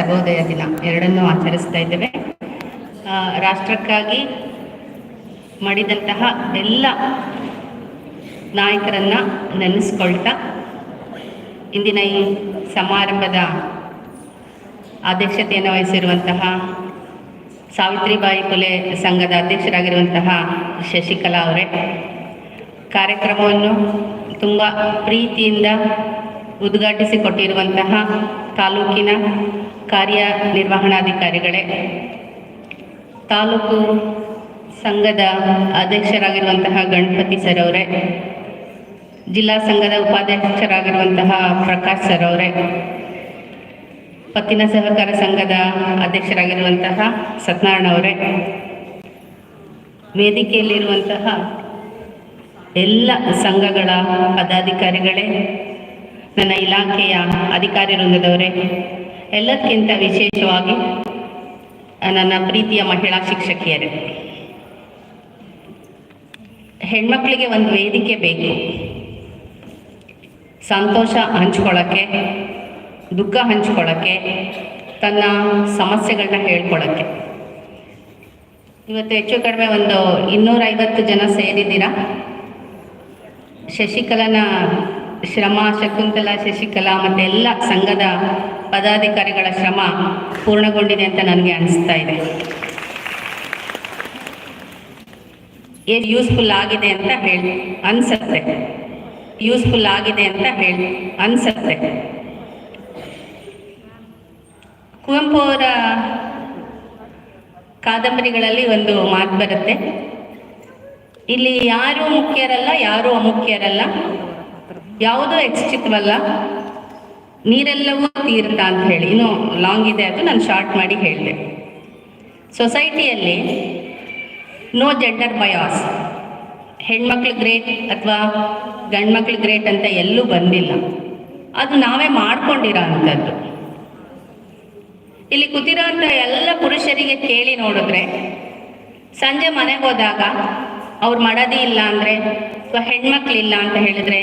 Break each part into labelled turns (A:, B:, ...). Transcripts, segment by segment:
A: ಸರ್ವೋದಯ ದಿನ. ಎರಡನ್ನೂ ಆಚರಿಸ್ತಾ ಇದ್ದೇವೆ. ರಾಷ್ಟ್ರಕ್ಕಾಗಿ ಮಾಡಿದಂತಹ ಎಲ್ಲ ನಾಯಕರನ್ನ ನೆನೆಸ್ಕೊಳ್ತಾ ಇಂದಿನ ಈ ಸಮಾರಂಭದ ಅಧ್ಯಕ್ಷತೆಯನ್ನು ವಹಿಸಿರುವಂತಹ ಸಾವಿತ್ರಿಬಾಯಿ ಫುಲೆ ಸಂಘದ ಅಧ್ಯಕ್ಷರಾಗಿರುವಂತಹ ಶಶಿಕಲಾ ಅವರೇ, ಕಾರ್ಯಕ್ರಮವನ್ನು ತುಂಬ ಪ್ರೀತಿಯಿಂದ ಉದ್ಘಾಟಿಸಿಕೊಟ್ಟಿರುವಂತಹ ತಾಲೂಕಿನ ಕಾರ್ಯನಿರ್ವಹಣಾಧಿಕಾರಿಗಳೇ. ತಾಲೂಕು ಸಂಘದ ಅಧ್ಯಕ್ಷರಾಗಿರುವಂತಹ ಗಣಪತಿ ಸರ್ ಅವರೇ, ಜಿಲ್ಲಾ ಸಂಘದ ಉಪಾಧ್ಯಕ್ಷರಾಗಿರುವಂತಹ ಪ್ರಕಾಶ್ ಸರ್ ಅವರೇ, ಪತ್ತಿನ ಸಹಕಾರ ಸಂಘದ ಅಧ್ಯಕ್ಷರಾಗಿರುವಂತಹ ಸತ್ಯನಾರಾಯಣ ಅವರೇ, ವೇದಿಕೆಯಲ್ಲಿರುವಂತಹ ಎಲ್ಲ ಸಂಘಗಳ ಪದಾಧಿಕಾರಿಗಳೇ, ನನ್ನ ಇಲಾಖೆಯ ಅಧಿಕಾರಿ ವೃಂದದವರೇ ಎಲ್ಲದಕ್ಕಿಂತ ವಿಶೇಷವಾಗಿ ನನ್ನ ಪ್ರೀತಿಯ ಮಹಿಳಾ ಶಿಕ್ಷಕಿಯರೇ. ಹೆಣ್ಮಕ್ಳಿಗೆ ಒಂದು ವೇದಿಕೆ ಬೇಕು. ಸಂತೋಷ ಹಂಚ್ಕೊಳ್ಳೋಕ್ಕೆ ದುಃಖ ಹಂಚ್ಕೊಳ್ಳೋಕ್ಕೆ ತನ್ನ ಸಮಸ್ಯೆಗಳನ್ನ ಹೇಳ್ಕೊಳ್ಳೋಕ್ಕೆ ಇವತ್ತು ಹೆಚ್ಚು ಕಡಿಮೆ ಒಂದು ಇನ್ನೂರೈವತ್ತು ಜನ ಸೇರಿದ್ದೀರಾ? ಶಶಿಕಲನ ಶ್ರಮ, ಶಕುಂತಲಾ, ಶಶಿಕಲಾ ಮತ್ತು ಎಲ್ಲ ಸಂಘದ ಪದಾಧಿಕಾರಿಗಳ ಶ್ರಮ ಪೂರ್ಣಗೊಂಡಿದೆ ಅಂತ ನನಗೆ ಅನಿಸ್ತಾ ಇದೆ. ಏನು ಯೂಸ್ಫುಲ್ ಆಗಿದೆ ಅಂತ ಹೇಳಿ, ಅನ್ಸತ್ತೆ. ಯೂಸ್ಫುಲ್ ಆಗಿದೆ ಅಂತ ಹೇಳಿ, ಅನ್ಸತ್ತೆ. ಕುವೆಂಪು ಅವರ ಕಾದಂಬರಿಗಳಲ್ಲಿ ಒಂದು ಮಾತು ಬರುತ್ತೆ. ಇಲ್ಲಿ ಯಾರು ಮುಖ್ಯರಲ್ಲ, ಯಾರು ಅಮುಖ್ಯರಲ್ಲ, ಯಾವುದೂ ಎಕ್ಸ್ಚಿತ್ವಲ್ಲ. ನೀರೆಲ್ಲವೂ ತೀರ್ಥ ಅಂತ ಹೇಳಿ. ಇನ್ನು ಲಾಂಗ್ ಇದೆ ಅದು, ನಾನು ಶಾರ್ಟ್ ಮಾಡಿ ಹೇಳಿದೆ. ಸೊಸೈಟಿಯಲ್ಲಿ ನೋ ಜೆಂಡರ್ ಬಯಾಸ್ ಹೆಣ್ಮಕ್ಳು ಗ್ರೇಟ್ ಅಥವಾ ಗಂಡ್ಮಕ್ಳು ಗ್ರೇಟ್ ಅಂತ ಎಲ್ಲೂ ಬಂದಿಲ್ಲ. ಅದು ನಾವೇ ಮಾಡ್ಕೊಂಡಿರೋ ಅಂಥದ್ದು. ಇಲ್ಲಿ ಕೂತಿರೋ ಅಂಥ ಎಲ್ಲ ಪುರುಷರಿಗೆ ಕೇಳಿ ನೋಡಿದ್ರೆ, ಸಂಜೆ ಮನೆಗೆ ಹೋದಾಗ ಅವ್ರು ಮಾಡೋದೇ ಇಲ್ಲ ಅಂದರೆ ಅಥವಾ ಹೆಣ್ಮಕ್ಳಿಲ್ಲ ಅಂತ ಹೇಳಿದ್ರೆ,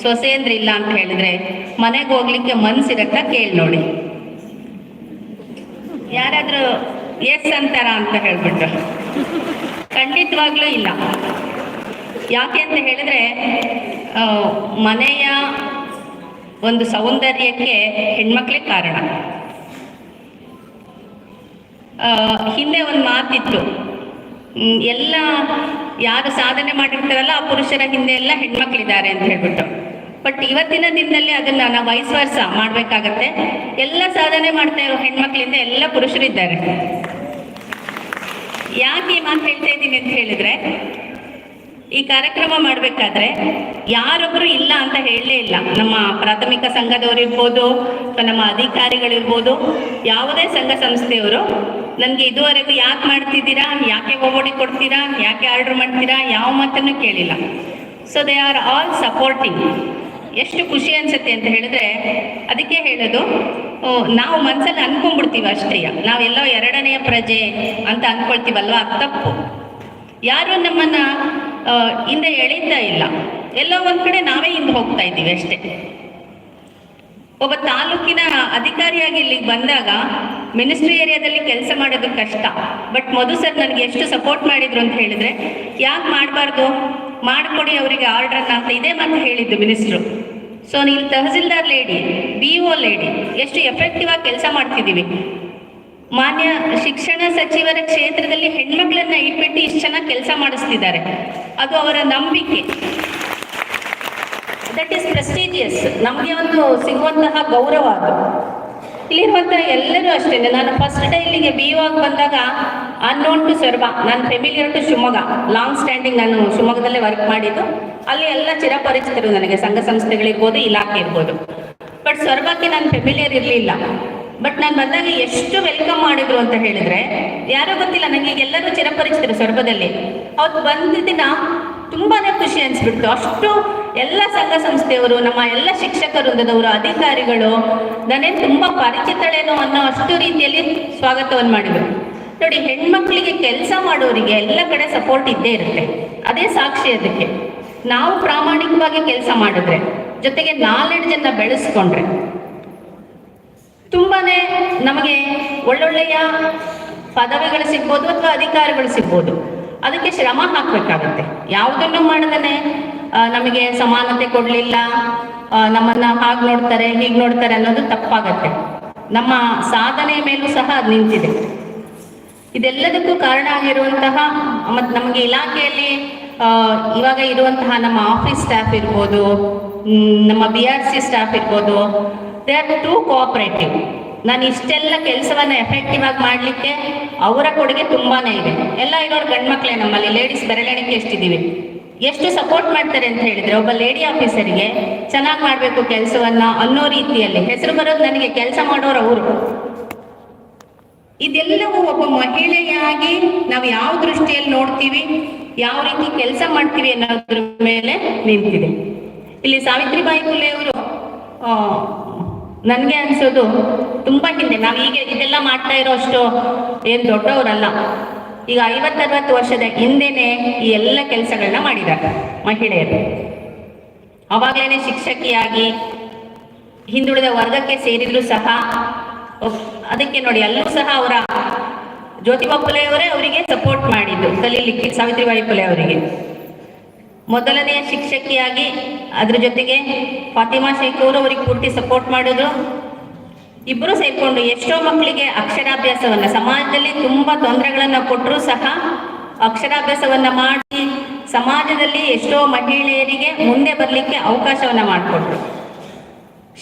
A: ಸೊಸೆಯಂದ್ರಿಲ್ಲ ಅಂತ ಹೇಳಿದ್ರೆ ಮನೆಗೆ ಹೋಗ್ಲಿಕ್ಕೆ ಮನ್ಸಿರತ್ತ ಕೇಳಿ ನೋಡಿ. ಯಾರಾದ್ರೂ ಎಸ್ ಅಂತಾರ ಅಂತ ಹೇಳ್ಬಿಟ್ಟು ಖಂಡಿತವಾಗ್ಲೂ ಇಲ್ಲ. ಯಾಕೆ ಅಂತ ಹೇಳಿದ್ರೆ ಮನೆಯ ಒಂದು ಸೌಂದರ್ಯಕ್ಕೆ ಹೆಣ್ಮಕ್ಳೇ ಕಾರಣ. ಹಿಂದೆ ಒಂದು ಮಾತಿತ್ತು. ಎಲ್ಲ ಯಾರು ಸಾಧನೆ ಮಾಡಿರ್ತಾರಲ್ಲ ಆ ಪುರುಷರ ಹಿಂದೆ ಎಲ್ಲ ಹೆಣ್ಮಕ್ಳಿದ್ದಾರೆ ಅಂತ ಹೇಳ್ಬಿಟ್ಟು. ಬಟ್ ಇವತ್ತಿನ ದಿನದಲ್ಲಿ ಅದನ್ನ ನಾವು ವಯಸ್ ವರ್ಷ ಮಾಡ್ಬೇಕಾಗತ್ತೆ. ಎಲ್ಲ ಸಾಧನೆ ಮಾಡ್ತಾ ಇರೋ ಹೆಣ್ಮಕ್ಳಿಂದ ಎಲ್ಲ ಪುರುಷರಿದ್ದಾರೆ. ಯಾಕೆ ಮಾತು ಹೇಳ್ತಾ ಇದ್ದೀನಿ ಅಂತ ಹೇಳಿದ್ರೆ ಈ ಕಾರ್ಯಕ್ರಮ ಮಾಡಬೇಕಾದ್ರೆ ಯಾರೊಬ್ಬರು ಇಲ್ಲ ಅಂತ ಹೇಳಲೇ ಇಲ್ಲ. ನಮ್ಮ ಪ್ರಾಥಮಿಕ ಸಂಘದವರಿರ್ಬೋದು ಅಥವಾ ನಮ್ಮ ಅಧಿಕಾರಿಗಳಿರ್ಬೋದು ಯಾವುದೇ ಸಂಘ ಸಂಸ್ಥೆಯವರು ನನಗೆ ಇದುವರೆಗೂ ಯಾಕೆ ಮಾಡ್ತಿದ್ದೀರಾ, ಯಾಕೆ ಓಡಿ ಕೊಡ್ತೀರಾ, ಯಾಕೆ ಆರ್ಡರ್ ಮಾಡ್ತೀರಾ, ಯಾವ ಮಾತನ್ನು ಕೇಳಿಲ್ಲ. So they are all supporting ಎಷ್ಟು ಖುಷಿ ಅನ್ಸುತ್ತೆ ಅಂತ ಹೇಳಿದ್ರೆ ಅದಕ್ಕೆ ಹೇಳೋದು ನಾವು ಮನಸ್ಸಲ್ಲಿ ಅನ್ಕೊಂಡ್ಬಿಡ್ತೀವಿ ಅಷ್ಟೇ. ನಾವೆಲ್ಲೋ ಎರಡನೆಯ ಪ್ರಜೆ ಅಂತ ಅನ್ಕೊಳ್ತೀವಲ್ವಾ? ತಪ್ಪು. ಯಾರು ನಮ್ಮನ್ನ ಹಿಂದೆ ಎಳೀತಾ ಇಲ್ಲ. ಎಲ್ಲೋ ಒಂದ್ ಕಡೆ ನಾವೇ ಹಿಂದೆ ಹೋಗ್ತಾ ಇದ್ದೀವಿ ಅಷ್ಟೇ. ಒಬ್ಬ ತಾಲೂಕಿನ ಅಧಿಕಾರಿಯಾಗಿ ಇಲ್ಲಿಗೆ ಬಂದಾಗ ಮಿನಿಸ್ಟ್ರಿ ಏರಿಯಾದಲ್ಲಿ ಕೆಲಸ ಮಾಡೋದು ಕಷ್ಟ. ಬಟ್ ಮಧು ಸರ್ ನನಗೆ ಎಷ್ಟು ಸಪೋರ್ಟ್ ಮಾಡಿದ್ರು ಅಂತ ಹೇಳಿದ್ರೆ, ಯಾಕೆ ಮಾಡಬಾರ್ದು? ಮಾಡಿಕೊಡಿ ಅವರಿಗೆ ಆರ್ಡರ್ ಅಂತ ಇದೇ ಮಾತು ಹೇಳಿದ್ದು ಮಿನಿಸ್ಟ್ರು. ಸೊ ನೀವು tahsildar lady B O lady, ಎಷ್ಟು ಎಫೆಕ್ಟಿವ್ ಆಗಿ ಕೆಲಸ ಮಾಡ್ತಿದ್ದೀವಿ. ಮಾನ್ಯ ಶಿಕ್ಷಣ ಸಚಿವರ ಕ್ಷೇತ್ರದಲ್ಲಿ ಹೆಣ್ಮಕ್ಳನ್ನ ಇಟ್ಬಿಟ್ಟು ಇಷ್ಟು ಚೆನ್ನಾಗಿ ಕೆಲಸ ಮಾಡಿಸ್ತಿದ್ದಾರೆ. ಅದು ಅವರ ನಂಬಿಕೆ. ದಟ್ ಈಸ್ ಪ್ರೆಸ್ಟೀಜಿಯಸ್ ನಮಗೆ ಒಂದು ಸಿಗುವಂತಹ ಗೌರವ ಅದು. ಇಲ್ಲಿರುವಂತಹ ಎಲ್ಲರೂ ಅಷ್ಟೇ. ನಾನು ಫಸ್ಟ್ ಡೇ ಇಲ್ಲಿಗೆ ಬಿ ಆಗಿ ಬಂದಾಗ ಅನ್ನೋನ್ ಟು ಸರ್ವ ನಾನು familiar to Shivamogga. Long standing ನಾನು ಶಿವಮೊಗ್ಗದಲ್ಲೇ ವರ್ಕ್ ಮಾಡಿದ್ದು. ಅಲ್ಲಿ ಎಲ್ಲ ಚಿರಪರಿಚಿತರು ನನಗೆ ಸಂಘ ಸಂಸ್ಥೆಗಳಿರ್ಬೋದು ಇಲಾಖೆ ಇರ್ಬೋದು. ಬಟ್ ಸೊರಬಕ್ಕೆ ನಾನು ಫೆಮಿಲಿಯರ್ ಇರಲಿಲ್ಲ. ಬಟ್ ನಾನು ಬಂದಾಗ ಎಷ್ಟು ವೆಲ್ಕಮ್ ಮಾಡಿದ್ರು ಅಂತ ಹೇಳಿದ್ರೆ, ಯಾರೋ ಗೊತ್ತಿಲ್ಲ ನನಗೆ ಎಲ್ಲರೂ ಚಿರಪರಿಚಿತರು ಸ್ವರ್ಗದಲ್ಲಿ. ಅವತ್ತು ಬಂದ ದಿನ ತುಂಬಾನೇ ಖುಷಿ ಅನ್ಸ್ಬಿಡ್ತು ಅಷ್ಟು ಎಲ್ಲ ಸಂಘ ಸಂಸ್ಥೆಯವರು, ನಮ್ಮ ಎಲ್ಲ ಶಿಕ್ಷಕ ವೃಂದದವರು, ಅಧಿಕಾರಿಗಳು, ನಾನೇನು ತುಂಬಾ ಪರಿಚಿತಳೇನೋ ಅನ್ನೋ ಅಷ್ಟು ರೀತಿಯಲ್ಲಿ ಸ್ವಾಗತವನ್ನು ಮಾಡಿದ್ರು. ನೋಡಿ, ಹೆಣ್ಮಕ್ಳಿಗೆ ಕೆಲಸ ಮಾಡೋರಿಗೆ ಎಲ್ಲ ಕಡೆ ಸಪೋರ್ಟ್ ಇದ್ದೇ ಇರುತ್ತೆ. ಅದೇ ಸಾಕ್ಷಿ ಅದಕ್ಕೆ. ನಾವು ಪ್ರಾಮಾಣಿಕವಾಗಿ ಕೆಲಸ ಮಾಡಿದ್ರೆ, ಜೊತೆಗೆ ನಾಲೆಡ್ಜನ್ನು ಬೆಳೆಸ್ಕೊಂಡ್ರೆ. ತುಂಬಾನೇ ನಮಗೆ ಒಳ್ಳೊಳ್ಳೆಯ ಪದವಿಗಳು ಸಿಗ್ಬೋದು ಅಥವಾ ಅಧಿಕಾರಗಳು ಸಿಗ್ಬೋದು. ಅದಕ್ಕೆ ಶ್ರಮ ಹಾಕಬೇಕಾಗತ್ತೆ. ಯಾವುದನ್ನು ಮಾಡದೇ ನಮಗೆ ಸಮಾನತೆ ಕೊಡ್ಲಿಲ್ಲ ನಮ್ಮನ್ನ ಹಾಗೆ ನೋಡ್ತಾರೆ, ಹೀಗೆ ನೋಡ್ತಾರೆ ಅನ್ನೋದು ತಪ್ಪಾಗತ್ತೆ. ನಮ್ಮ ಸಾಧನೆ ಮೇಲೂ ಸಹ ಅದು ನಿಂತಿದೆ. ಇದೆಲ್ಲದಕ್ಕೂ ಕಾರಣ ಆಗಿರುವಂತಹ ಮತ್ತು ನಮಗೆ ಇಲಾಖೆಯಲ್ಲಿ ಇವಾಗ ಇರುವಂತಹ ನಮ್ಮ ಆಫೀಸ್ ಸ್ಟಾಫ್ ಇರ್ಬೋದು ನಮ್ಮ ಬಿ ಆರ್ ಸಿ ಸ್ಟಾಫ್ ಇರ್ಬೋದು ದೇ ಆರ್ ಟ್ರೂ ಕೋಆಪರೇಟಿವ್ ನಾನು ಇಷ್ಟೆಲ್ಲ ಕೆಲಸವನ್ನ ಎಫೆಕ್ಟಿವ್ ಆಗಿ ಮಾಡಲಿಕ್ಕೆ ಅವರ ಕೊಡುಗೆ ತುಂಬಾನೇ ಇದೆ. ಎಲ್ಲ ಇರೋರು ಗಂಡ್ಮಕ್ಳೇ ನಮ್ಮಲ್ಲಿ ಲೇಡೀಸ್ ಬೆರಳೆಣಿಕೆ ಎಷ್ಟಿದ್ದೀವಿ? ಎಷ್ಟು ಸಪೋರ್ಟ್ ಮಾಡ್ತಾರೆ ಅಂತ ಹೇಳಿದ್ರೆ ಒಬ್ಬ ಲೇಡಿ ಆಫೀಸರಿಗೆ ಚೆನ್ನಾಗಿ ಮಾಡಬೇಕು ಕೆಲಸವನ್ನ ಅನ್ನೋ ರೀತಿಯಲ್ಲಿ. ಹೆಸರು ಬರೋದು ನನಗೆ ಕೆಲಸ ಮಾಡೋರು ಅವರು ಇದೆಲ್ಲವೂ ಒಬ್ಬ ಮಹಿಳೆಯಾಗಿ ನಾವು ಯಾವ ದೃಷ್ಟಿಯಲ್ಲಿ ನೋಡ್ತೀವಿ, ಯಾವ ರೀತಿ ಕೆಲಸ ಮಾಡ್ತೀವಿ ಅನ್ನೋದ್ರ ಮೇಲೆ ನಿಂತಿದೆ. ಇಲ್ಲಿ ಸಾವಿತ್ರಿಬಾಯಿ ಫುಲೆ ಅವರು ನನಗೆ ಅನ್ಸೋದು ತುಂಬಾ ಹಿಂದೆ. ನಾವು ಈಗ ಇದೆಲ್ಲ ಮಾಡ್ತಾ ಇರೋ ಅಷ್ಟು ಏನು ದೊಡ್ಡವರಲ್ಲ. ಈಗ ಐವತ್ತರವತ್ತು ವರ್ಷದ ಹಿಂದೆನೆ ಈ ಎಲ್ಲ ಕೆಲಸಗಳನ್ನ ಮಾಡಿದ್ದಾರೆ ಮಹಿಳೆಯರು. ಅವಾಗಲೇ ಶಿಕ್ಷಕಿಯಾಗಿ ಹಿಂದುಳಿದ ವರ್ಗಕ್ಕೆ ಸೇರಿದ್ರು ಸಹ ಅದಕ್ಕೆ ನೋಡಿ ಅಲ್ಲೂ ಸಹ ಅವರ ಜ್ಯೋತಿಬಾ ಫುಲೆ ಅವರೇ ಅವರಿಗೆ ಸಪೋರ್ಟ್ ಮಾಡಿದ್ದು, ಕಲೀಲಿಕ್ಕೆ, ಸಾವಿತ್ರಿಬಾಯಿ ಫುಲೆ ಅವರಿಗೆ. ಮೊದಲನೆಯ ಶಿಕ್ಷಕಿಯಾಗಿ ಅದ್ರ ಜೊತೆಗೆ ಫಾತಿಮಾ ಶೇಖ್ ಅವರು ಅವರಿಗೆ ಪೂರ್ತಿ ಸಪೋರ್ಟ್ ಮಾಡಿದ್ರು ಇಬ್ಬರು ಸೇರ್ಕೊಂಡು ಎಷ್ಟೋ ಮಕ್ಕಳಿಗೆ ಅಕ್ಷರಾಭ್ಯಾಸವನ್ನ, ಸಮಾಜದಲ್ಲಿ ತುಂಬಾ ತೊಂದರೆಗಳನ್ನ ಕೊಟ್ಟರು ಸಹ ಅಕ್ಷರಾಭ್ಯಾಸವನ್ನ ಮಾಡಿ ಸಮಾಜದಲ್ಲಿ ಎಷ್ಟೋ ಮಹಿಳೆಯರಿಗೆ ಮುಂದೆ ಬರಲಿಕ್ಕೆ ಅವಕಾಶವನ್ನ ಮಾಡಿಕೊಟ್ರು.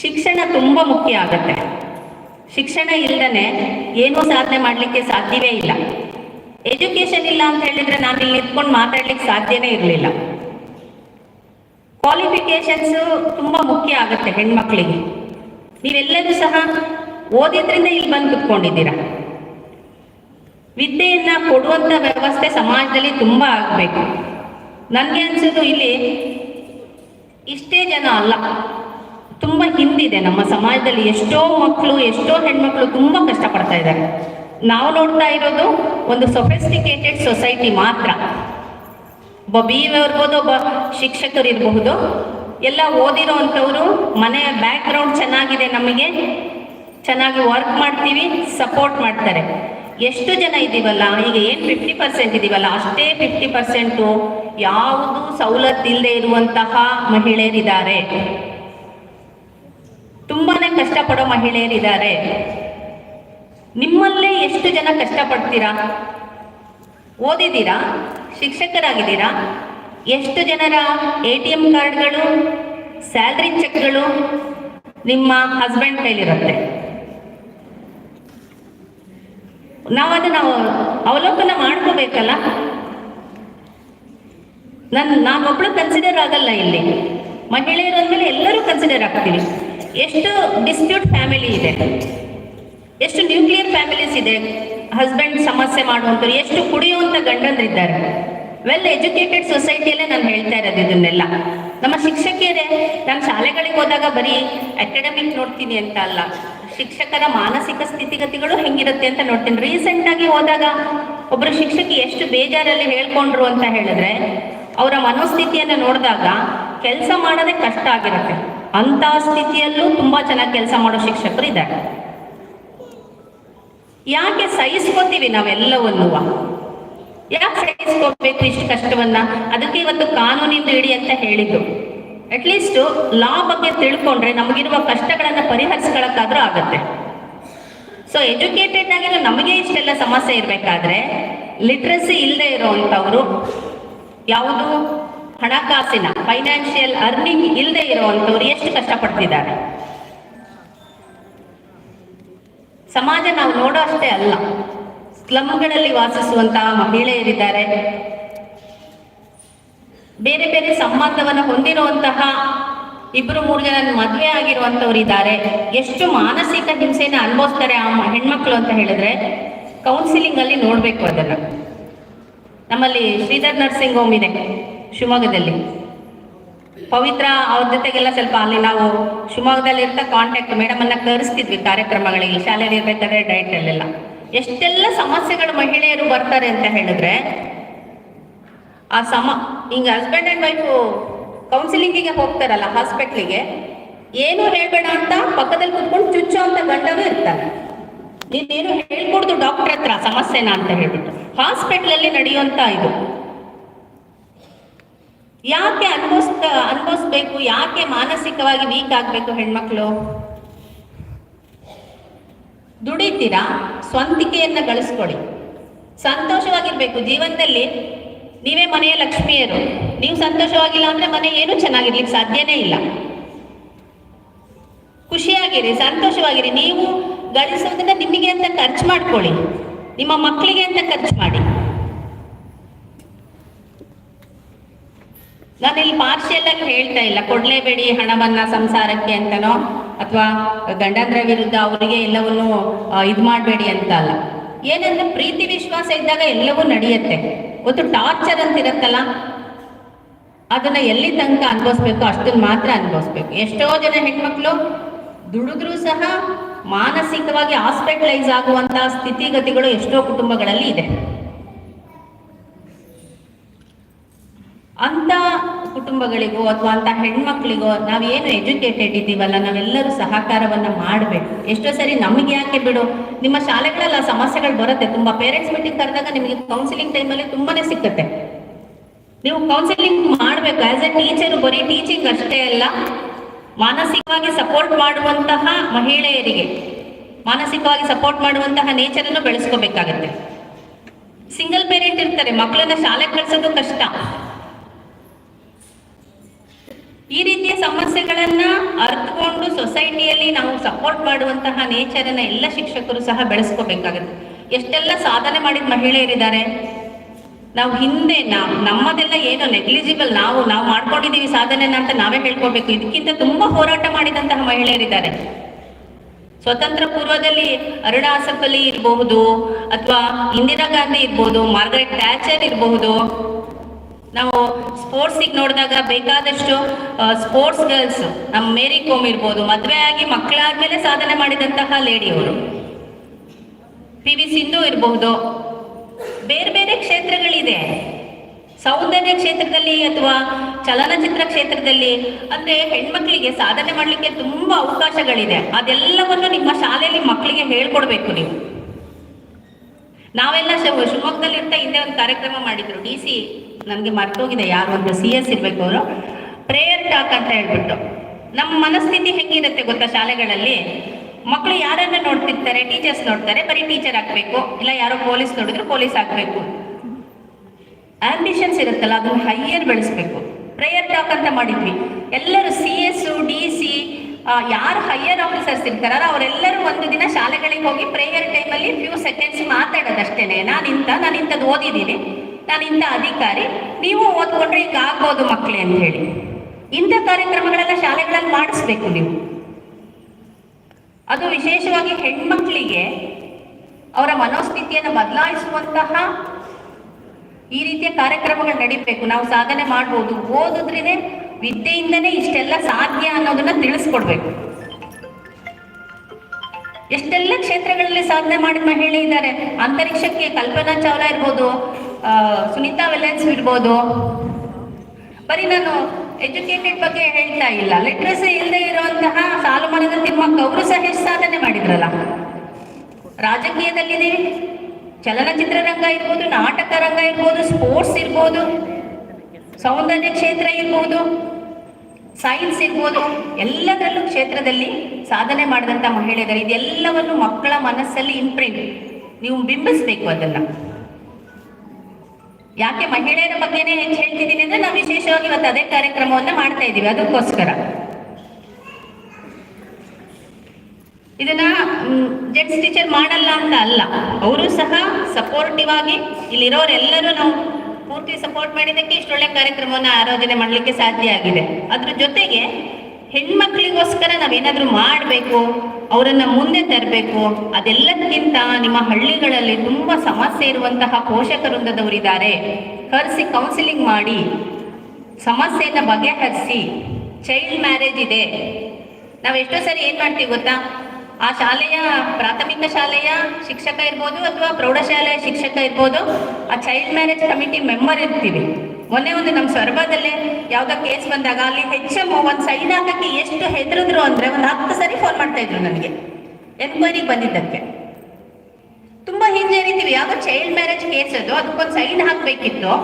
A: ಶಿಕ್ಷಣ ತುಂಬಾ ಮುಖ್ಯ ಆಗತ್ತೆ. ಶಿಕ್ಷಣ ಇಲ್ಲದನೆ ಏನೂ ಸಾಧನೆ ಮಾಡಲಿಕ್ಕೆ ಸಾಧ್ಯವೇ ಇಲ್ಲ. ಎಜುಕೇಶನ್ ಇಲ್ಲ ಅಂತ ಹೇಳಿದ್ರೆ ನಾನು ಇಲ್ಲಿ ನಿಂತ್ಕೊಂಡು ಮಾತಾಡ್ಲಿಕ್ಕೆ ಸಾಧ್ಯನೇ ಇರಲಿಲ್ಲ. ಕ್ವಾಲಿಫಿಕೇಶನ್ಸ್ ತುಂಬ ಮುಖ್ಯ ಆಗುತ್ತೆ ಹೆಣ್ಮಕ್ಳಿಗೆ. ನೀವೆಲ್ಲರೂ ಸಹ ಓದಿದ್ರಿಂದ ಇಲ್ಲಿ ಬಂದು ಕುತ್ಕೊಂಡಿದ್ದೀರಾ? ವಿದ್ಯೆಯನ್ನ ಕೊಡುವಂತ ವ್ಯವಸ್ಥೆ ಸಮಾಜದಲ್ಲಿ ತುಂಬಾ ಆಗಬೇಕು. ನನಗೆ ಅನ್ಸೋದು ಇಲ್ಲಿ ಇಷ್ಟೇ ಜನ ಅಲ್ಲ, ತುಂಬಾ ಹಿಂದಿದೆ ನಮ್ಮ ಸಮಾಜದಲ್ಲಿ ಎಷ್ಟೋ ಮಕ್ಕಳು ಎಷ್ಟೋ ಹೆಣ್ಮಕ್ಳು ತುಂಬಾ ಕಷ್ಟಪಡ್ತಾ ಇದ್ದಾರೆ. ನಾವು ನೋಡ್ತಾ ಇರೋದು ಒಂದು ಸೊಫೆಸ್ಟಿಕೇಟೆಡ್ ಸೊಸೈಟಿ ಮಾತ್ರ. ಒಬ್ಬ ಬಿ ಇರ್ಬೋದು ಒಬ್ಬ ಶಿಕ್ಷಕರು ಇರಬಹುದು ಎಲ್ಲ ಓದಿರೋ ಅಂಥವ್ರು ಮನೆ ಬ್ಯಾಕ್ ಚೆನ್ನಾಗಿದೆ ನಮಗೆ. ಚೆನ್ನಾಗಿ ವರ್ಕ್ ಮಾಡ್ತೀವಿ ಸಪೋರ್ಟ್ ಮಾಡ್ತಾರೆ. ಎಷ್ಟು ಜನ ಇದ್ದೀವಲ್ಲ, ಈಗ ಏನು ಫಿಫ್ಟಿ ಪರ್ಸೆಂಟ್ ಇದೀವಲ್ಲ ಅಷ್ಟೇ ಫಿಫ್ಟಿ ಪರ್ಸೆಂಟು ಯಾವುದು ಸವಲತ್ತು ಇಲ್ಲದೆ ಇರುವಂತಹ ಮಹಿಳೆಯರಿದ್ದಾರೆ. ತುಂಬಾನೇ ಕಷ್ಟಪಡೋ ಮಹಿಳೆಯರಿದ್ದಾರೆ. ನಿಮ್ಮಲ್ಲೇ ಎಷ್ಟು ಜನ ಕಷ್ಟಪಡ್ತೀರಾ? ಓದಿದ್ದೀರಾ? ಶಿಕ್ಷಕರಾಗಿದ್ದೀರಾ? ಎಷ್ಟು ಜನರ ಎ ಟಿ ಎಂ ಕಾರ್ಡ್ಗಳು, ಸ್ಯಾಲ್ರಿ ಚೆಕ್ಗಳು ನಿಮ್ಮ ಹಸ್ಬೆಂಡ್ ಕೈಲಿರುತ್ತೆ? ನಾವು ಅವಲೋಕನ ಮಾಡ್ಕೋಬೇಕಲ್ಲ? ನನ್, ನಾನೊಬ್ಳು ಕನ್ಸಿಡರ್ ಆಗಲ್ಲ ಇಲ್ಲಿ. ಮಹಿಳೆಯರು ಅಂದಮೇಲೆ ಎಲ್ಲರೂ ಕನ್ಸಿಡರ್ ಆಗ್ತೀವಿ. ಎಷ್ಟು ಡಿಸ್ಪ್ಯೂಟ್ ಫ್ಯಾಮಿಲಿ ಇದೆ? ಎಷ್ಟು ನ್ಯೂಕ್ಲಿಯರ್ ಫ್ಯಾಮಿಲೀಸ್ ಇದೆ? ಹಸ್ಬೆಂಡ್ ಸಮಸ್ಯೆ ಮಾಡುವಂಥವ್ರು ಎಷ್ಟು ಕುಡಿಯುವಂಥ ಗಂಡಂದ್ರಿದ್ದಾರೆ ವೆಲ್ ಎಜುಕೇಟೆಡ್ ಸೊಸೈಟಿಯಲ್ಲೇ ನಾನು ಹೇಳ್ತಾ ಇರೋದು ಇದನ್ನೆಲ್ಲ. ನಮ್ಮ ಶಿಕ್ಷಕಿಯರೇ, ನಾನು ಶಾಲೆಗಳಿಗೆ ಹೋದಾಗ ಬರೀ ಅಕಾಡೆಮಿಕ್ ನೋಡ್ತೀನಿ ಅಂತ ಅಲ್ಲ, ಶಿಕ್ಷಕರ ಮಾನಸಿಕ ಸ್ಥಿತಿಗತಿಗಳು ಹೆಂಗಿರುತ್ತೆ ಅಂತ ನೋಡ್ತೀನಿ. ರೀಸೆಂಟ್ ಆಗಿ ಹೋದಾಗ ಒಬ್ಬರು ಶಿಕ್ಷಕಿ ಎಷ್ಟು ಬೇಜಾರಲ್ಲಿ ಹೇಳ್ಕೊಂಡ್ರು ಅಂತ ಹೇಳಿದ್ರೆ, ಅವರ ಮನೋಸ್ಥಿತಿಯನ್ನು ನೋಡಿದಾಗ ಕೆಲಸ ಮಾಡೋದೇ ಕಷ್ಟ ಆಗಿರುತ್ತೆ. ಅಂತ ಸ್ಥಿತಿಯಲ್ಲೂ ತುಂಬಾ ಚೆನ್ನಾಗಿ ಕೆಲಸ ಮಾಡೋ ಶಿಕ್ಷಕರು ಇದ್ದಾರೆ. ಯಾಕೆ ಸಹಿಸ್ಕೋತೀವಿ ನಾವೆಲ್ಲವನ್ನೂ ಯಾಕೆ ಸಹಿಸ್ಕೋಬೇಕು ಇಷ್ಟು ಕಷ್ಟವನ್ನ? ಅದಕ್ಕೆ ಇವತ್ತು ಕಾನೂನಿಂದ ಇಡಿ ಅಂತ ಹೇಳಿದ್ದು. ಅಟ್ಲೀಸ್ಟ್ ಲಾ ಬಗ್ಗೆ ತಿಳ್ಕೊಂಡ್ರೆ ನಮಗಿರುವ ಕಷ್ಟಗಳನ್ನ ಪರಿಹರಿಸ್ಕೊಳಕ್ಕಾದ್ರೂ ಆಗತ್ತೆ. ಸೊ ಎಜುಕೇಟೆಡ್ ಆಗಿರೋ ನಮಗೆ ಇಷ್ಟೆಲ್ಲ ಸಮಸ್ಯೆ ಇರಬೇಕಾದ್ರೆ ಲಿಟ್ರಸಿ ಇಲ್ಲದೆ ಇರೋವಂಥವ್ರು ಯಾವುದು? ಹಣಕಾಸಿನ ಫೈನಾನ್ಷಿಯಲ್ ಅರ್ನಿಂಗ್ ಇಲ್ಲದೆ ಇರುವಂತವ್ರು ಎಷ್ಟು ಕಷ್ಟಪಡ್ತಿದ್ದಾರೆ? ಸಮಾಜ ನಾವು ನೋಡೋ ಅಷ್ಟೇ ಅಲ್ಲ. ಸ್ಲಮ್ಗಳಲ್ಲಿ ವಾಸಿಸುವಂತಹ ಮಹಿಳೆಯರಿದ್ದಾರೆ. ಬೇರೆ ಬೇರೆ ಸಂಬಂಧವನ್ನು ಹೊಂದಿರುವಂತಹ ಇಬ್ಬರು ಮೂರು ಜನ ಮದುವೆ ಆಗಿರುವಂತವರಿದ್ದಾರೆ ಎಷ್ಟು ಮಾನಸಿಕ ಹಿಂಸೆನ ಅನುಭವಿಸ್ತಾರೆ ಆ ಹೆಣ್ಮಕ್ಳು ಅಂತ ಹೇಳಿದ್ರೆ ಕೌನ್ಸಿಲಿಂಗ್ ಅಲ್ಲಿ ನೋಡ್ಬೇಕು ಅದನ್ನ. ನಮ್ಮಲ್ಲಿ ಶ್ರೀಧರ್ ನರ್ಸಿಂಗ್ ಹೋಮ್ ಇದೆ ಶಿವಮೊಗ್ಗದಲ್ಲಿ. ಪವಿತ್ರ ಅವ್ರ ಜೊತೆಗೆಲ್ಲ ಸ್ವಲ್ಪ ಅಲ್ಲಿ ನಾವು ಶಿವಮೊಗ್ಗದಲ್ಲಿ ಇರ್ತಾ ಕಾಂಟ್ಯಾಕ್ಟ್ ಮೇಡಮ್ ಅನ್ನ ಕರೆಸ್ತಿದ್ವಿ ಕಾರ್ಯಕ್ರಮಗಳಿಗೆ, ಶಾಲೆಯಲ್ಲಿ ಇರ್ಬೇಕಾದ್ರೆ ಡೈಟ್ ಅಲ್ಲೆಲ್ಲ. ಎಷ್ಟೆಲ್ಲ ಸಮಸ್ಯೆಗಳು ಮಹಿಳೆಯರು ಬರ್ತಾರೆ ಅಂತ ಹೇಳಿದ್ರೆ, ಆ ಸಮ ಹಿಂಗ ಹಸ್ಬೆಂಡ್ ಅಂಡ್ ವೈಫು ಕೌನ್ಸಿಲಿಂಗಿಗೆ ಹೋಗ್ತಾರಲ್ಲ ಹಾಸ್ಪಿಟ್ಲಿಗೆ ಏನು ಹೇಳ್ಬೇಡ ಅಂತ ಪಕ್ಕದಲ್ಲಿ ಕುತ್ಕೊಂಡು ಚುಚ್ಚು ಅಂತ ಗಂಡನೂ ಇರ್ತಾರೆ ನೀನೇನು ಹೇಳ್ಕೊಡ್ದು ಡಾಕ್ಟರ್ ಹತ್ರ ಸಮಸ್ಯೆನಾ ಅಂತ ಹೇಳ್ಬಿಟ್ಟು. ಹಾಸ್ಪಿಟ್ಲಲ್ಲಿ ನಡೆಯುವಂತ ಇದು. ಯಾಕೆ ಅನ್ಭವಿಸ್ತ, ಅನ್ಭವಿಸ್ಬೇಕು? ಯಾಕೆ ಮಾನಸಿಕವಾಗಿ ವೀಕ್ ಆಗ್ಬೇಕು ಹೆಣ್ಮಕ್ಳು? ದುಡಿತೀರಾ? ಸ್ವಂತಿಕೆಯನ್ನ ಗಳಿಸ್ಕೊಳ್ಳಿ. ಸಂತೋಷವಾಗಿರ್ಬೇಕು. ಜೀವನದಲ್ಲಿ ನೀವೇ ಮನೆಯ ಲಕ್ಷ್ಮಿಯರು. ನೀವು ಸಂತೋಷವಾಗಿಲ್ಲ ಅಂದ್ರೆ ಮನೆ ಏನು ಚೆನ್ನಾಗಿರ್ಲಿಕ್ಕೆ ಸಾಧ್ಯನೇ ಇಲ್ಲ. ಖುಷಿಯಾಗಿರಿ, ಸಂತೋಷವಾಗಿರಿ. ನೀವು ಗಳಿಸೋದನ್ನ ನಿಮಗೆ ಅಂತ ಖರ್ಚು ಮಾಡ್ಕೊಳ್ಳಿ. ನಿಮ್ಮ ಮಕ್ಕಳಿಗೆ ಅಂತ ಖರ್ಚು ಮಾಡಿ. ನಾನು ಇಲ್ಲಿ ಪಾರ್ಶಿಯಲ್ ಆಗಿ ಹೇಳ್ತಾ ಇಲ್ಲ. ಕೊಡ್ಲೇಬೇಡಿ ಹಣವನ್ನ ಸಂಸಾರಕ್ಕೆ ಅಂತನೋ, ಅಥವಾ ಗಂಡಂದ್ರ ವಿರುದ್ಧ ಅವರಿಗೆ ಎಲ್ಲವನ್ನು ಇದು ಮಾಡಬೇಡಿ ಅಂತ ಅಲ್ಲ. ಏನಂದ್ರೆ ಪ್ರೀತಿ ವಿಶ್ವಾಸ ಇದ್ದಾಗ ಎಲ್ಲವೂ ನಡೆಯುತ್ತೆ. ಒಂದು ಟಾರ್ಚರ್ ಅಂತ ಇರತ್ತಲ್ಲ, ಅದನ್ನ ಎಲ್ಲಿ ತನಕ ಅನುಭವಿಸ್ಬೇಕು ಅಷ್ಟನ್ನ ಮಾತ್ರ ಅನ್ಭವಿಸ್ಬೇಕು. ಎಷ್ಟೋ ಜನ ಹೆಣ್ಮಕ್ಳು ದುಡಿದ್ರೂ ಸಹ ಮಾನಸಿಕವಾಗಿ ಹಾಸ್ಪಿಟಲೈಸ್ ಆಗುವಂತಹ ಸ್ಥಿತಿಗತಿಗಳು ಎಷ್ಟೋ ಕುಟುಂಬಗಳಲ್ಲಿ ಇದೆ. ಅಂತ ಕುಟುಂಬಗಳಿಗೋ ಅಥವಾ ಅಂತ ಹೆಣ್ಮಕ್ಳಿಗೋ ನಾವೇನು ಎಜುಕೇಟೆಡ್ ಇದ್ದೀವಲ್ಲ, ನಾವೆಲ್ಲರೂ ಸಹಕಾರವನ್ನ ಮಾಡಬೇಕು. ಎಷ್ಟೋ ಸರಿ ನಮಗೆ ಯಾಕೆ ಬಿಡು? ನಿಮ್ಮ ಶಾಲೆಗಳಲ್ಲಿ ಆ ಸಮಸ್ಯೆಗಳು ಬರುತ್ತೆ. ತುಂಬಾ ಪೇರೆಂಟ್ಸ್ ಮೀಟಿಂಗ್ ಕರೆದಾಗ ನಿಮಗೆ ಕೌನ್ಸಿಲಿಂಗ್ ಟೈಮಲ್ಲಿ ತುಂಬಾನೇ ಸಿಕ್ಕತ್ತೆ. ನೀವು ಕೌನ್ಸಿಲಿಂಗ್ ಮಾಡಬೇಕು. ಆಸ್ ಎ ಟೀಚರ್ ಬರೀ ಟೀಚಿಂಗ್ ಅಷ್ಟೇ ಅಲ್ಲ, ಮಾನಸಿಕವಾಗಿ ಸಪೋರ್ಟ್ ಮಾಡುವಂತಹ ಮಹಿಳೆಯರಿಗೆ ಮಾನಸಿಕವಾಗಿ ಸಪೋರ್ಟ್ ಮಾಡುವಂತಹ ನೇಚರನ್ನು ಬೆಳೆಸ್ಕೋಬೇಕಾಗತ್ತೆ. ಸಿಂಗಲ್ ಪೇರೆಂಟ್ ಇರ್ತಾರೆ. ಮಕ್ಕಳನ್ನ ಶಾಲೆಗೆ ಕಳ್ಸೋದು ಕಷ್ಟ. ಈ ರೀತಿಯ ಸಮಸ್ಯೆಗಳನ್ನ ಅರ್ಥಕೊಂಡು ಸೊಸೈಟಿಯಲ್ಲಿ ನಾವು ಸಪೋರ್ಟ್ ಮಾಡುವಂತಹ ನೇಚರ್ ಅನ್ನ ಎಲ್ಲ ಶಿಕ್ಷಕರು ಸಹ ಬೆಳೆಸ್ಕೋಬೇಕಾಗುತ್ತೆ. ಎಷ್ಟೆಲ್ಲ ಸಾಧನೆ ಮಾಡಿದ ಮಹಿಳೆಯರಿದ್ದಾರೆ? ನಾವು ಹಿಂದೆ ನಾವು ನಮ್ಮದೆಲ್ಲ ಏನೋ ನೆಗ್ಲಿಜಿಬಲ್ ನಾವು ನಾವು ಮಾಡ್ಕೊಂಡಿದೀವಿ ಸಾಧನೆನ ಅಂತ ನಾವೇ ಹೇಳ್ಕೊಬೇಕು. ಇದಕ್ಕಿಂತ ತುಂಬಾ ಹೋರಾಟ ಮಾಡಿದಂತಹ ಮಹಿಳೆಯರಿದ್ದಾರೆ. ಸ್ವತಂತ್ರ ಪೂರ್ವದಲ್ಲಿ ಅರುಣಾ ಆಸಫ್ ಅಲಿ ಇರಬಹುದು, ಅಥವಾ ಇಂದಿರಾ ಗಾಂಧಿ ಇರ್ಬೋದು, ಮಾರ್ಗರೆಟ್ ಟ್ಯಾಚರ್ ಇರಬಹುದು ನಾವು ಸ್ಪೋರ್ಟ್ಸಿಗೆ ನೋಡಿದಾಗ ಬೇಕಾದಷ್ಟು ಸ್ಪೋರ್ಟ್ಸ್ ಗರ್ಲ್ಸ್ ನಮ್ಮ ಮೇರಿ ಕೋಮ್ ಇರ್ಬೋದು, ಮದುವೆ ಆಗಿ ಮಕ್ಕಳಾದ್ಮೇಲೆ ಸಾಧನೆ ಮಾಡಿದಂತಹ ಲೇಡಿ ಅವರು ಪಿ ವಿ ಸಿಂಧು ಇರಬಹುದು ಬೇರೆ ಬೇರೆ ಕ್ಷೇತ್ರಗಳಿದೆ. ಸೌಂದರ್ಯ ಕ್ಷೇತ್ರದಲ್ಲಿ ಅಥವಾ ಚಲನಚಿತ್ರ ಕ್ಷೇತ್ರದಲ್ಲಿ, ಅಂದ್ರೆ ಹೆಣ್ಮಕ್ಳಿಗೆ ಸಾಧನೆ ಮಾಡಲಿಕ್ಕೆ ತುಂಬಾ ಅವಕಾಶಗಳಿದೆ. ಅದೆಲ್ಲವನ್ನು ನಿಮ್ಮ ಶಾಲೆಯಲ್ಲಿ ಮಕ್ಕಳಿಗೆ ಹೇಳ್ಕೊಡ್ಬೇಕು ನೀವು. ನಾವೆಲ್ಲ ಶಿವ- ಶಿವಮೊಗ್ಗದಲ್ಲಿ ಇರ್ತಾ ಹಿಂದೆ ಒಂದು ಕಾರ್ಯಕ್ರಮ ಮಾಡಿದ್ರು. ಡಿ ಸಿ ನನಗೆ ಮರ್ತೋಗಿದೆ ಯಾರು ಒಂದು ಸಿ ಎಸ್ ಇರ್ಬೇಕು ಅವರು ಪ್ರೇಯರ್ ಟಾಕ್ ಅಂತ ಹೇಳ್ಬಿಟ್ಟು. ನಮ್ಮ ಮನಸ್ಥಿತಿ ಹೆಂಗಿರುತ್ತೆ ಗೊತ್ತಾ ಶಾಲೆಗಳಲ್ಲಿ? ಮಕ್ಕಳು ಯಾರನ್ನ ನೋಡ್ತಿರ್ತಾರೆ? ಟೀಚರ್ಸ್ ನೋಡ್ತಾರೆ. ಬರೀ ಟೀಚರ್ ಆಗ್ಬೇಕು ಇಲ್ಲ ಯಾರೋ ಪೊಲೀಸ್ ನೋಡಿದ್ರು ಪೊಲೀಸ್ ಆಗ್ಬೇಕು ಆಂಬಿಷನ್ಸ್ ಇರುತ್ತಲ್ಲ, ಅದನ್ನ ಹೈಯರ್ ಬೆಳೆಸ್ಬೇಕು. ಪ್ರೇಯರ್ ಟಾಕ್ ಅಂತ ಮಾಡಿದ್ವಿ. ಎಲ್ಲರೂ ಸಿ ಎಸ್, ಡಿ ಸಿ ಯಾರು ಹೈಯರ್ ಆಫೀಸರ್ಸ್ ಇರ್ತಾರಲ್ಲ ಅವರೆಲ್ಲರೂ ಒಂದು ದಿನ ಶಾಲೆಗಳಿಗೆ ಹೋಗಿ ಪ್ರೇಯರ್ ಟೈಮಲ್ಲಿ ಫ್ಯೂ ಸೆಕೆಂಡ್ಸ್ ಮಾತಾಡೋದಷ್ಟೇನೆ. ನಾನು ನಾನಿಂಥದ್ದು ಓದಿದ್ದೀನಿ. ನಾನು ಇಂಥ ಅಧಿಕಾರಿ. ನೀವು ಓದ್ಕೊಂಡ್ರೆ ಈಗ ಆಗ್ಬೋದು ಮಕ್ಕಳೇ ಅಂತ ಹೇಳಿ. ಇಂಥ ಕಾರ್ಯಕ್ರಮಗಳೆಲ್ಲ ಶಾಲೆಗಳಲ್ಲಿ ಮಾಡಿಸ್ಬೇಕು ನೀವು. ಅದು ವಿಶೇಷವಾಗಿ ಹೆಣ್ಮಕ್ಳಿಗೆ ಅವರ ಮನೋಸ್ಥಿತಿಯನ್ನು ಬದಲಾಯಿಸುವಂತಹ ಈ ರೀತಿಯ ಕಾರ್ಯಕ್ರಮಗಳು ನಡೀಬೇಕು. ನಾವು ಸಾಧನೆ ಮಾಡ್ಬೋದು. ಓದಿದ್ರೇನೆ ವಿದ್ಯೆಯಿಂದನೇ ಇಷ್ಟೆಲ್ಲ ಸಾಧ್ಯ ಅನ್ನೋದನ್ನ ತಿಳಿಸ್ಕೊಡ್ಬೇಕು. ಎಷ್ಟೆಲ್ಲ ಕ್ಷೇತ್ರಗಳಲ್ಲಿ ಸಾಧನೆ ಮಾಡಿದ ಮಹಿಳೆ ಇದ್ದಾರೆ. ಅಂತರಿಕ್ಷಕ್ಕೆ ಕಲ್ಪನಾ ಚಾವ್ಲಾ ಇರ್ಬೋದು ಸುನೀತಾ ವೆಲೆನ್ಸ್ ಇರ್ಬೋದು. ಬರೀ ನಾನು ಎಜುಕೇಟೆಡ್ ಬಗ್ಗೆ ಹೇಳ್ತಾ ಇಲ್ಲ. ಲಿಟ್ರಸಿ ಇಲ್ಲದೆ ಇರುವಂತಹ ಸಾಲು ಮಾಡಿದ ತಿಮ್ಮಕ್ಕ ಅವರು ಸಹ ಎಷ್ಟು ಸಾಧನೆ ಮಾಡಿದ್ರಲ್ಲ. ರಾಜಕೀಯದಲ್ಲಿ ಚಲನಚಿತ್ರ ರಂಗ ಇರ್ಬೋದು, ನಾಟಕ ರಂಗ ಇರ್ಬೋದು ಸ್ಪೋರ್ಟ್ಸ್ ಇರ್ಬೋದು, ಸೌಂದರ್ಯ ಕ್ಷೇತ್ರ ಇರ್ಬೋದು. ಸೈನ್ಸ್ ಇರ್ಬೋದು, ಎಲ್ಲದರಲ್ಲೂ ಕ್ಷೇತ್ರದಲ್ಲಿ ಸಾಧನೆ ಮಾಡಿದಂಥ ಮಹಿಳೆಯರು, ಇದೆಲ್ಲವನ್ನು ಮಕ್ಕಳ ಮನಸ್ಸಲ್ಲಿ ಇಂಪ್ರಿಂಟ್ ನೀವು ಬಿಂಬಿಸ್ಬೇಕು ಅದನ್ನ. ಯಾಕೆ ಮಹಿಳೆಯರ ಬಗ್ಗೆನೇ ಹೆಚ್ಚು ಹೇಳ್ತಿದ್ದೀನಿ ಅಂದ್ರೆ ನಾವು ವಿಶೇಷವಾಗಿ ಇವತ್ತು ಅದೇ ಕಾರ್ಯಕ್ರಮವನ್ನ ಮಾಡ್ತಾ ಇದ್ದೀವಿ, ಅದಕ್ಕೋಸ್ಕರ. ಇದನ್ನ ಜೆಂಟ್ಸ್ ಟೀಚರ್ ಮಾಡಲ್ಲ ಅಂತ ಅಲ್ಲ, ಅವರು ಸಹ ಸಪೋರ್ಟಿವ್ ಆಗಿ ಇಲ್ಲಿರೋರೆಲ್ಲರೂ ನಾವು ಪೂರ್ತಿ ಸಪೋರ್ಟ್ ಮಾಡಿದ್ದಕ್ಕೆ ಇಷ್ಟೊಳ್ಳೆ ಕಾರ್ಯಕ್ರಮವನ್ನು ಆಯೋಜನೆ ಮಾಡಲಿಕ್ಕೆ ಸಾಧ್ಯ ಆಗಿದೆ. ಅದ್ರ ಜೊತೆಗೆ ಹೆಣ್ಮಕ್ಳಿಗೋಸ್ಕರ ನಾವೇನಾದ್ರೂ ಮಾಡಬೇಕು, ಅವರನ್ನ ಮುಂದೆ ತರಬೇಕು ಅದೆಲ್ಲಕ್ಕಿಂತ ನಿಮ್ಮ ಹಳ್ಳಿಗಳಲ್ಲಿ ತುಂಬಾ ಸಮಸ್ಯೆ ಇರುವಂತಹ ಪೋಷಕವೃಂದದವರಿದ್ದಾರೆ ಕರೆಸಿ ಕೌನ್ಸಿಲಿಂಗ್ ಮಾಡಿ, ಸಮಸ್ಯೆಯನ್ನ ಬಗೆಹರಿಸಿ ಚೈಲ್ಡ್ ಮ್ಯಾರೇಜ್ ಇದೆ. ನಾವು ಎಷ್ಟೋ ಸರಿ ಏನ್ ಮಾಡ್ತೀವಿ ಗೊತ್ತಾ? ಆ ಶಾಲೆಯ ಪ್ರಾಥಮಿಕ ಶಾಲೆಯ ಶಿಕ್ಷಕ ಇರ್ಬೋದು ಅಥವಾ ಪ್ರೌಢಶಾಲೆಯ ಶಿಕ್ಷಕ ಇರ್ಬೋದು, ಆ ಚೈಲ್ಡ್ ಮ್ಯಾರೇಜ್ ಕಮಿಟಿ ಮೆಂಬರ್ ಇರ್ತೀವಿ. ಮೊನ್ನೆ ಒಂದು ನಮ್ಮ ಸ್ವರ್ಭದಲ್ಲೇ ಯಾವ್ದೋ ಕೇಸ್ ಬಂದಾಗ ಅಲ್ಲಿ ಹೆಚ್ ಎಂ ಒಂದು ಸೈನ್ ಹಾಕಕ್ಕೆ ಎಷ್ಟು ಹೆದರಿದ್ರು ಅಂದ್ರೆ ಒಂದು ಹತ್ತು ಸರಿ ಫೋನ್ ಮಾಡ್ತಾ ಇದ್ರು ನನಗೆ. ಎನ್ಕ್ವೈರಿಗೆ ಬಂದಿದ್ದಕ್ಕೆ. ತುಂಬಾ ಹಿಂಜರಿತೀವಿ ಯಾವ್ದೋ ಚೈಲ್ಡ್ ಮ್ಯಾರೇಜ್ ಕೇಸ್ ಅದು, ಅದಕ್ಕೊಂದು ಸೈನ್ ಹಾಕ್ಬೇಕಿತ್ತು.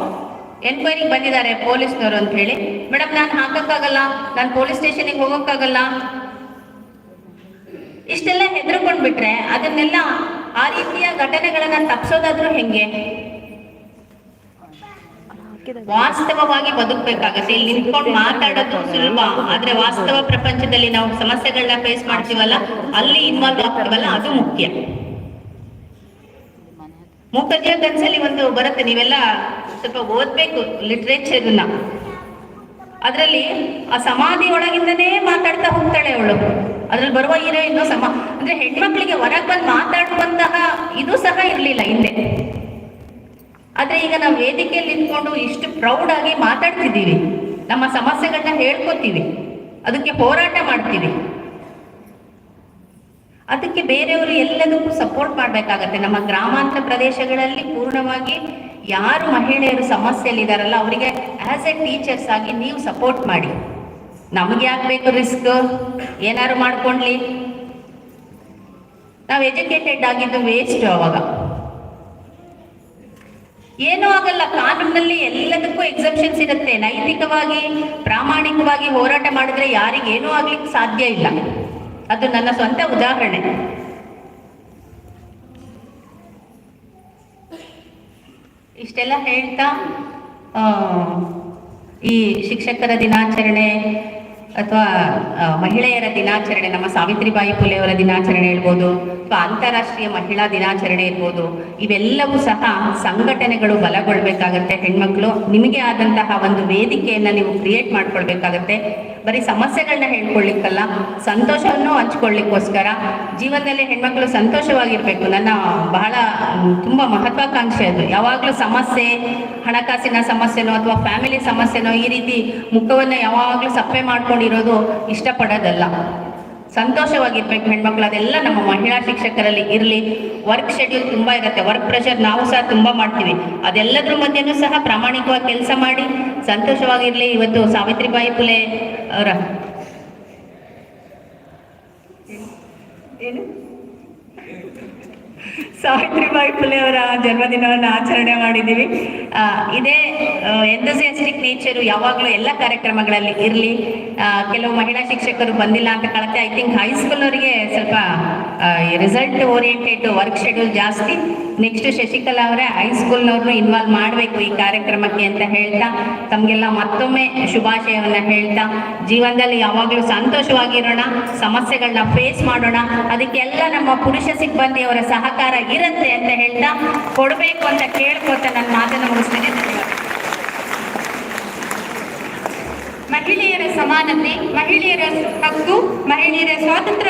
A: ಎನ್ಕ್ವೈರಿಗೆ ಬಂದಿದ್ದಾರೆ ಪೊಲೀಸ್ನವರು ಅಂತ ಹೇಳಿ ಮೇಡಮ್, ನಾನು ಹಾಕಕ್ಕಾಗಲ್ಲ. ನಾನು ಪೊಲೀಸ್ ಸ್ಟೇಷನಿಗೆ ಹೋಗೋಕ್ಕಾಗಲ್ಲ. ಇಷ್ಟೆಲ್ಲ ಹೆದರ್ಕೊಂಡ್ ಬಿಟ್ರೆ ಅದನ್ನೆಲ್ಲ ಆ ರೀತಿಯ ಘಟನೆಗಳನ್ನ ತಪ್ಸೋದಾದ್ರೂ ಹೆಂಗೆ? ವಾಸ್ತವವಾಗಿ ಬದುಕಬೇಕಾಗತ್ತೆ. ಇಲ್ಲಿ ನಿಂತ್ಕೊಂಡು ಮಾತಾಡೋದು ಸುಲಭ. ಆದ್ರೆ ವಾಸ್ತವ ಪ್ರಪಂಚದಲ್ಲಿ ನಾವು ಸಮಸ್ಯೆಗಳನ್ನ ಫೇಸ್ ಮಾಡ್ತೀವಲ್ಲ, ಅಲ್ಲಿ ಇನ್ವಾಲ್ವ್ ಆಗ್ತೀವಲ್ಲ, ಅದು ಮುಖ್ಯ. ಮೂಕಜ್ಜಿಯ ಕನ್ಸಲ್ಲಿ ಒಂದು ಬರುತ್ತೆ. ನೀವೆಲ್ಲ ಸ್ವಲ್ಪ ಓದ್ಬೇಕು ಲಿಟ್ರೇಚರ್ನ ಅದರಲ್ಲಿ ಆ ಸಮಾಧಿ ಒಳಗಿಂದನೇ ಮಾತಾಡ್ತಾ ಹೋಗ್ತಾಳೆ ಅವಳು. ಅದ್ರಲ್ಲಿ ಬರುವ ಹೀರೋಯಿನ್ ಸಮ ಅಂದ್ರೆ ಹೆಣ್ಮಕ್ಳಿಗೆ ಹೊರಗೆ ಬಂದು ಮಾತಾಡುವಂತಹ ಇದು ಸಹ ಇರ್ಲಿಲ್ಲ ಹಿಂದೆ. ಆದ್ರೆ ಈಗ ನಾವು ವೇದಿಕೆಯಲ್ಲಿ ನಿಂತ್ಕೊಂಡು ಇಷ್ಟು ಪ್ರೌಡ್ ಆಗಿ ಮಾತಾಡ್ತಿದ್ದೀವಿ. ನಮ್ಮ ಸಮಸ್ಯೆಗಳನ್ನ ಹೇಳ್ಕೊತೀವಿ. ಅದಕ್ಕೆ ಹೋರಾಟ ಮಾಡ್ತೀವಿ. ಅದಕ್ಕೆ ಬೇರೆಯವರು ಎಲ್ಲದಕ್ಕೂ ಸಪೋರ್ಟ್ ಮಾಡ್ಬೇಕಾಗತ್ತೆ. ನಮ್ಮ ಗ್ರಾಮಾಂತರ ಪ್ರದೇಶಗಳಲ್ಲಿ ಪೂರ್ಣವಾಗಿ ಯಾರು ಮಹಿಳೆಯರು ಸಮಸ್ಯೆಯಲ್ಲಿದ್ದಾರಲ್ಲ ಅವರಿಗೆ ಆಸ್ ಎ ಟೀಚರ್ಸ್ ಆಗಿ ನೀವು ಸಪೋರ್ಟ್ ಮಾಡಿ. ನಮಗೆ ಯಾಕೆ ರಿಸ್ಕ್ ಏನಾದ್ರು ಮಾಡ್ಕೊಂಡ್ಲಿ. ನಾವು ಎಜುಕೇಟೆಡ್ ಆಗಿದ್ದು ವೇಸ್ಟ್ ಅವಾಗ. ಏನೂ ಆಗಲ್ಲ, ಕಾನೂನಲ್ಲಿ ಎಲ್ಲದಕ್ಕೂ ಎಕ್ಸೆಪ್ಷನ್ಸ್ ಇರುತ್ತೆ ನೈತಿಕವಾಗಿ, ಪ್ರಾಮಾಣಿಕವಾಗಿ ಹೋರಾಟ ಮಾಡಿದ್ರೆ ಯಾರಿಗೇನೂ ಆಗ್ಲಿಕ್ಕೆ ಸಾಧ್ಯ ಇಲ್ಲ. ಅದು ನನ್ನ ಸ್ವಂತ ಉದಾಹರಣೆ. ಇಷ್ಟೆಲ್ಲ ಹೇಳ್ತಾ ಈ ಶಿಕ್ಷಕರ ದಿನಾಚರಣೆ ಅಥವಾ ಮಹಿಳೆಯರ ದಿನಾಚರಣೆ, ನಮ್ಮ ಸಾವಿತ್ರಿಬಾಯಿ ಫುಲೆ ಅವರ ದಿನಾಚರಣೆ ಇರ್ಬೋದು ಅಥವಾ ಅಂತಾರಾಷ್ಟ್ರೀಯ ಮಹಿಳಾ ದಿನಾಚರಣೆ ಇರ್ಬೋದು ಇವೆಲ್ಲವೂ ಸಹ ಸಂಘಟನೆಗಳು ಬಲಗೊಳ್ಬೇಕಾಗತ್ತೆ, ಹೆಣ್ಮಕ್ಳು. ನಿಮಗೆ ಆದಂತಹ ಒಂದು ವೇದಿಕೆಯನ್ನ ನೀವು ಕ್ರಿಯೇಟ್ ಮಾಡ್ಕೊಳ್ಬೇಕಾಗತ್ತೆ. ಬರೀ ಸಮಸ್ಯೆಗಳನ್ನ ಹೇಳ್ಕೊಳ್ಲಿಕ್ಕಲ್ಲ ಸಂತೋಷವನ್ನು ಹಂಚ್ಕೊಳ್ಳಿಕ್ಕೋಸ್ಕರ ಜೀವನದಲ್ಲಿ ಹೆಣ್ಮಕ್ಳು ಸಂತೋಷವಾಗಿರ್ಬೇಕು. ನನ್ನ ಬಹಳ, ತುಂಬಾ ಮಹತ್ವಾಕಾಂಕ್ಷೆ ಅದು. ಯಾವಾಗಲೂ ಸಮಸ್ಯೆ, ಹಣಕಾಸಿನ ಸಮಸ್ಯೆನೋ ಅಥವಾ ಫ್ಯಾಮಿಲಿ ಸಮಸ್ಯೆನೋ ಈ ರೀತಿ ಮುಖವನ್ನ ಯಾವಾಗಲೂ ಸಪ್ಪೆ ಮಾಡ್ಕೊಂಡಿರೋದು ಇಷ್ಟಪಡೋದಲ್ಲ. ಸಂತೋಷವಾಗಿರ್ಬೇಕು ಹೆಣ್ಮಕ್ಳು, ಅದೆಲ್ಲ ನಮ್ಮ ಮಹಿಳಾ ಶಿಕ್ಷಕರಲ್ಲಿ ಇರಲಿ. ವರ್ಕ್ ಶೆಡ್ಯೂಲ್ ತುಂಬಾ ಇರುತ್ತೆ. ವರ್ಕ್ ಪ್ರೆಷರ್ ನಾವು ಸಹ ತುಂಬಾ ಮಾಡ್ತೀವಿ. ಅದೆಲ್ಲದ್ರ ಮಧ್ಯೆನೂ ಸಹ ಪ್ರಾಮಾಣಿಕವಾಗಿ ಕೆಲಸ ಮಾಡಿ ಸಂತೋಷವಾಗಿರಲಿ. ಇವತ್ತು ಸಾವಿತ್ರಿಬಾಯಿ ಫುಲೆ ಅವರ ಏನು? ಸಾವಿತ್ರಿಬಾಯಿ ಫುಲೆ ಅವರ ಜನ್ಮದಿನವನ್ನು ಆಚರಣೆ ಮಾಡಿದ್ದೀವಿ. ಇದೇ ಎಂಥಸಿಯಾಸ್ಟಿಕ್ ನೇಚರು ಯಾವಾಗಲೂ ಎಲ್ಲ ಕಾರ್ಯಕ್ರಮಗಳಲ್ಲಿ ಇರಲಿ. ಕೆಲವು ಮಹಿಳಾ ಶಿಕ್ಷಕರು ಬಂದಿಲ್ಲ ಅಂತ ಕಳತೆ. ಐ ಥಿಂಕ್ ಹೈಸ್ಕೂಲ್ನವರಿಗೆ ಸ್ವಲ್ಪ ರಿಸಲ್ಟ್ ಓರಿಯೆಂಟೆಡ್ ವರ್ಕ್ ಶೆಡ್ಯೂಲ್ ಜಾಸ್ತಿ. ನೆಕ್ಸ್ಟ್ ಶಶಿಕಲಾ ಅವರೇ ಹೈಸ್ಕೂಲ್ನವ್ರನ್ನು ಇನ್ವಾಲ್ವ್ ಮಾಡಬೇಕು ಈ ಕಾರ್ಯಕ್ರಮಕ್ಕೆ ಅಂತ ಹೇಳ್ತಾ. ತಮಗೆಲ್ಲ ಮತ್ತೊಮ್ಮೆ ಶುಭಾಶಯವನ್ನ ಹೇಳ್ತಾ. ಜೀವನದಲ್ಲಿ ಯಾವಾಗಲೂ ಸಂತೋಷವಾಗಿರೋಣ. ಸಮಸ್ಯೆಗಳನ್ನ ಫೇಸ್ ಮಾಡೋಣ. ಅದಕ್ಕೆಲ್ಲ ನಮ್ಮ ಪುರುಷ ಸಿಬ್ಬಂದಿಯವರ ಸಹಕಾರ ಇರುತ್ತೆ ಅಂತ ಹೇಳ್ತಾ ಕೊಡಬೇಕು ಅಂತ ಕೇಳ್ಕೊತ ನನ್ನ ಮಾತನ್ನು ಮುಗಿಸ್ತೇನೆ.
B: ಮಹಿಳೆಯರ ಸಮಾನತೆ, ಮಹಿಳೆಯರ ಹಕ್ಕು, ಮಹಿಳೆಯರ ಸ್ವಾತಂತ್ರ್ಯ